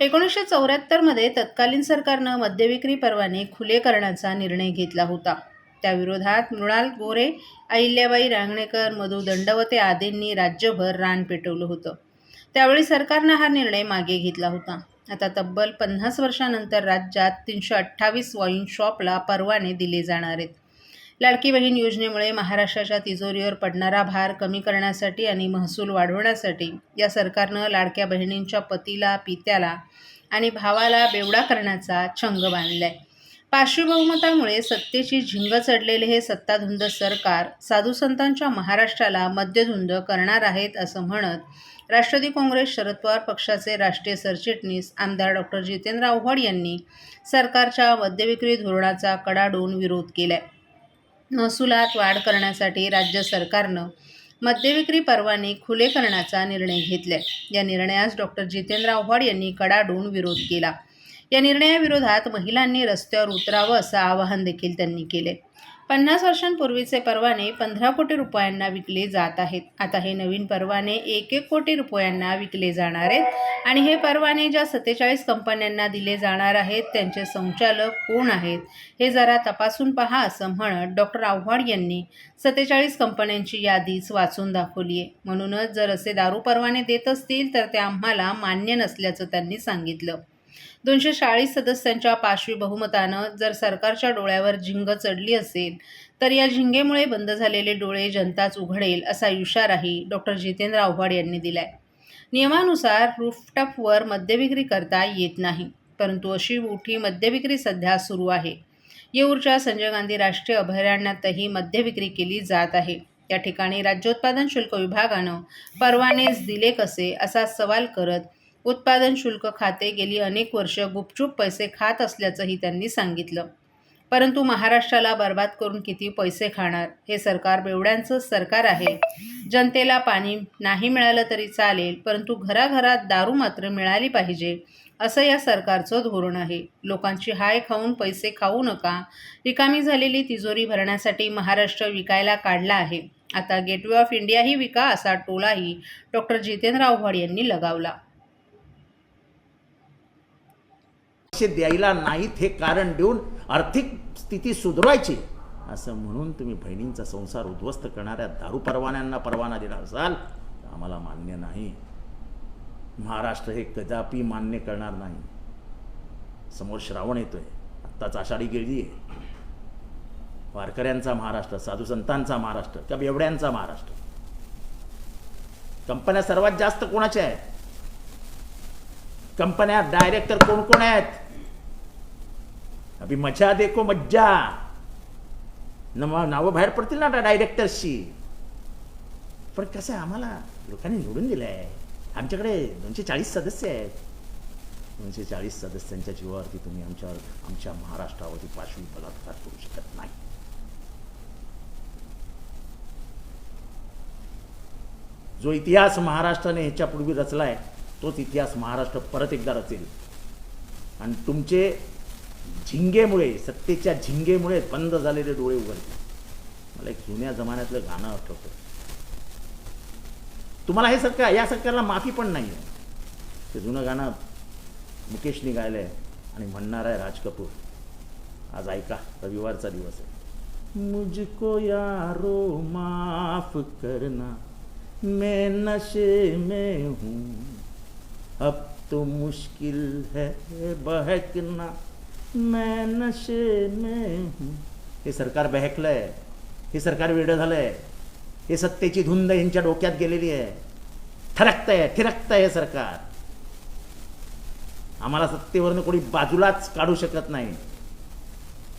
एकोणीसशे चौऱ्याहत्तरमध्ये तत्कालीन सरकारनं मद्यविक्री परवाने खुले करण्याचा निर्णय घेतला होता. त्याविरोधात मृणाल गोरे अहिल्याबाई रांगणेकर मधु दंडवते आदींनी राज्यभर रान पेटवलं होतं. त्यावेळी सरकारनं हा निर्णय मागे घेतला होता. आता तब्बल पन्नास वर्षानंतर राज्यात तीनशे अठ्ठावीस वाईन शॉपला परवाने दिले जाणार आहेत. लाडकी बहीण योजनेमुळे महाराष्ट्राच्या तिजोरीवर पडणारा भार कमी करण्यासाठी आणि महसूल वाढवण्यासाठी या सरकारनं लाडक्या बहिणींच्या पतीला पित्याला आणि भावाला बेवडा करण्याचा छंग बांधलाय. पाचवी बहुमतामुळे सत्तेची झिंग चढलेले हे सत्ताधुंद सरकार साधुसंतांच्या महाराष्ट्राला मद्यधुंद करणार आहेत असं म्हणत राष्ट्रवादी काँग्रेस शरद पवार पक्षाचे राष्ट्रीय सरचिटणीस आमदार डॉक्टर जितेंद्र आव्हाड यांनी सरकारच्या मद्यविक्री धोरणाचा कडाडून विरोध केलाय. महसुलात वाढ करण्यासाठी राज्य सरकारनं मद्यविक्री परवाने खुले करण्याचा निर्णय घेतलाय. या निर्णयास डॉक्टर जितेंद्र आव्हाड यांनी कडाडून विरोध केला. या निर्णयाविरोधात महिलांनी रस्त्यावर उतरावं असं आवाहन देखील त्यांनी केले पन्नास वर्षांपूर्वीचे परवाने पंधरा कोटी रुपयांना विकले जात आहेत. आता हे नवीन परवाने एक एक कोटी रुपयांना विकले जाणार आहेत. आणि हे परवाने ज्या सत्तेचाळीस कंपन्यांना दिले जाणार आहेत त्यांचे संचालक कोण आहेत हे जरा तपासून पहा असं म्हणत डॉक्टर आव्हाड यांनी सत्तेचाळीस कंपन्यांची यादीच वाचून दाखवली आहे म्हणूनच जर असे दारू परवाने देत असतील तर ते आम्हाला मान्य नसल्याचं त्यांनी सांगितलं. दोनशे चाळीस सदस्यांच्या पाशवी बहुमतानं जर सरकारच्या डोळ्यावर झिंग चढली असेल तर या झिंगेमुळे बंद झालेले डोळे जनताच उघडेल असा इशाराही डॉक्टर जितेंद्र आव्हाड यांनी दिलाय. नियमानुसार रूफटॉपवर मद्यविक्री करता येत नाही परंतु अशी मोठी मद्यविक्री सध्या सुरू आहे. येऊरच्या संजय गांधी राष्ट्रीय अभयारण्यातही मद्यविक्री केली जात आहे. या ठिकाणी राज्योत्पादन शुल्क विभागानं परवानेच दिले कसे असा सवाल करत उत्पादन शुल्क खाते गेली अनेक वर्ष गुपचूप पैसे खात असल्याचंही त्यांनी सांगितलं. परंतु महाराष्ट्राला बर्बाद करून किती पैसे खाणार? हे सरकार बेवड्यांचं सरकार आहे. जनतेला पाणी नाही मिळालं तरी चालेल परंतु घराघरात दारू मात्र मिळाली पाहिजे असं या सरकारचं धोरण आहे. लोकांची हाय खाऊन पैसे खाऊ नका. रिकामी झालेली तिजोरी भरण्यासाठी महाराष्ट्र विकायला काढला आहे. आता गेटवे ऑफ इंडियाही विका असा टोलाही डॉक्टर जितेंद्र आव्हाड यांनी लगावला. लक्ष द्यायला नाहीत हे कारण देऊन आर्थिक स्थिती सुधारायची असं म्हणून तुम्ही बहिणींचा संसार उद्ध्वस्त करणाऱ्या दारू परवान्यांना परवाना दिला असाल तर आम्हाला मान्य नाही. महाराष्ट्र हे कदापि मान्य करणार नाही. समोर श्रावण येतोय. आत्ताच आषाढी गेली आहे. वारकऱ्यांचा महाराष्ट्र साधुसंतांचा महाराष्ट्र किंवा बेवड्यांचा महाराष्ट्र. कंपन्या सर्वात जास्त कोणाच्या आहेत? कंपन्या डायरेक्टर कोण कोण आहेत? अभि मजा देखो मज्जा। नावं बाहेर पडतील ना डायरेक्टर्सची पण कसं आहे आम्हाला लोकांनी निवडून दिलं आहे आमच्याकडे दोनशे चाळीस सदस्य आहेत. दोनशे चाळीस सदस्यांच्या जीवावरती तुम्ही आमच्यावर आमच्या महाराष्ट्रावरती पाशवी बलात्कार करू शकत नाही. जो इतिहास महाराष्ट्राने ह्याच्यापूर्वी रचलाय तोच इतिहास महाराष्ट्र परत एकदा रचेल. आणि तुमचे झिंगेमुळे सत्तेच्या झिंगेमुळे बंद झालेले डोळे उघडले. मला एक जुन्या जमान्यातलं गाणं आठवतं. तुम्हाला हे सरकार या सरकारला माफी पण नाही आहे ते जुनं गाणं मुकेशनी गायलं आहे आणि म्हणणार आहे राज कपूर. आज ऐका रविवारचा दिवस आहे. मुझको यारो माफ करना मैं नशे में हूँ। अब तो मुश्किल है बहकना। मैं नशे में हे। सरकार बहकलंय. हे सरकार वेडं झालंय. हे सत्तेची धुंद यांच्या डोक्यात गेलेली आहे. ठरकतंय ठिरकतंय हे सरकार. आम्हाला सत्तेवरनं कोणी बाजूलाच काढू शकत नाही.